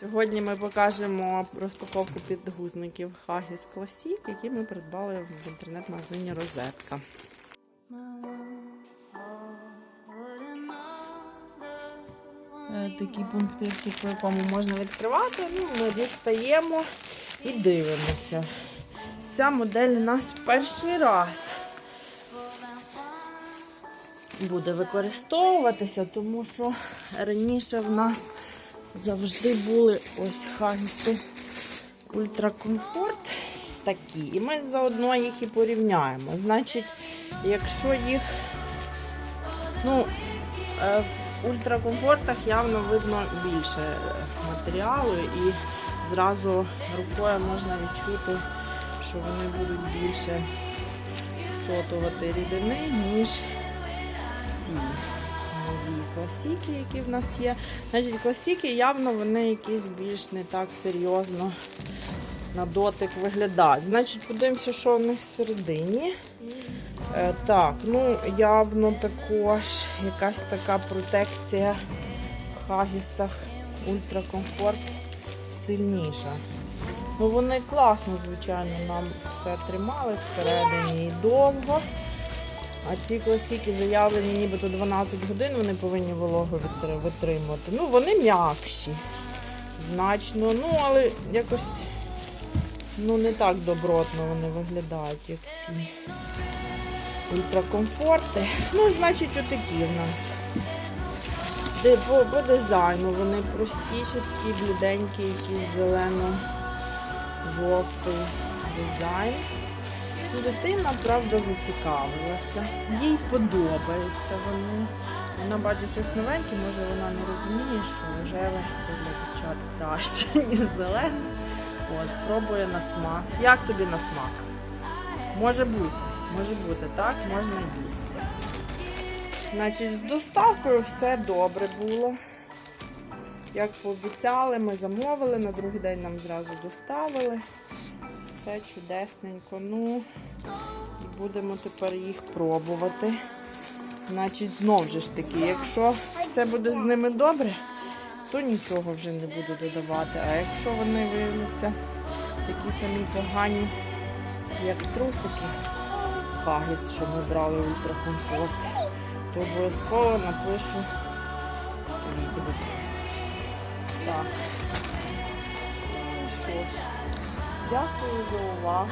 Сьогодні ми покажемо розпаковку підгузників Haggis Classic, які ми придбали в інтернет-магазині Розетка. Е, Такий пунктирчик, по якому можна відкривати. Ну, ми дістаємо і дивимося. Ця модель у нас перший раз буде використовуватися, тому що раніше в нас завжди були ось хагісти ультракомфорт такі. І ми заодно їх і порівняємо. Значить, якщо їх ну, е, в ультракомфортах явно видно більше матеріалу і зразу рукою можна відчути, що вони будуть більше сотувати рідини, ніж ці нові класики, які в нас є. Значить, класики явно вони якісь більш не так серйозно на дотик виглядають. Значить, подивимося, що них всередині. Е, так, ну явно також якась така протекція в хагісах ультракомфорт сильніша. Ну вони класно, звичайно, нам все тримали всередині і довго. А ці класики заявлені нібито 12 годин вони повинні вологу витри- витримувати. Ну, вони м'якші. Значно. Ну, але якось ну, не так добротно вони виглядають, як ці ультракомфорти. Ну, значить, отакі в нас. По, по дизайну вони простіші, такі бліденькі, якийсь зелено-жовтий дизайн. Дитина, правда, зацікавилася. Їй подобаються вони. Вона бачить щось новеньке, може вона не розуміє, що рожеве це для дівчат краще, ніж зелене. От, пробує на смак. Як тобі на смак? Може бути, може бути, так, можна їсти. Значить, з доставкою все добре було. Як пообіцяли, ми замовили, на другий день нам зразу доставили. Все чудесненько. Ну, будемо тепер їх пробувати. Значить, знов же ж таки, якщо все буде з ними добре, то нічого вже не буду додавати. А якщо вони виявляться такі самі погані, як трусики, хагіс, що ми брали ультракомфорт, то обов'язково напишу. Так. Ну що ж, дякую за увагу.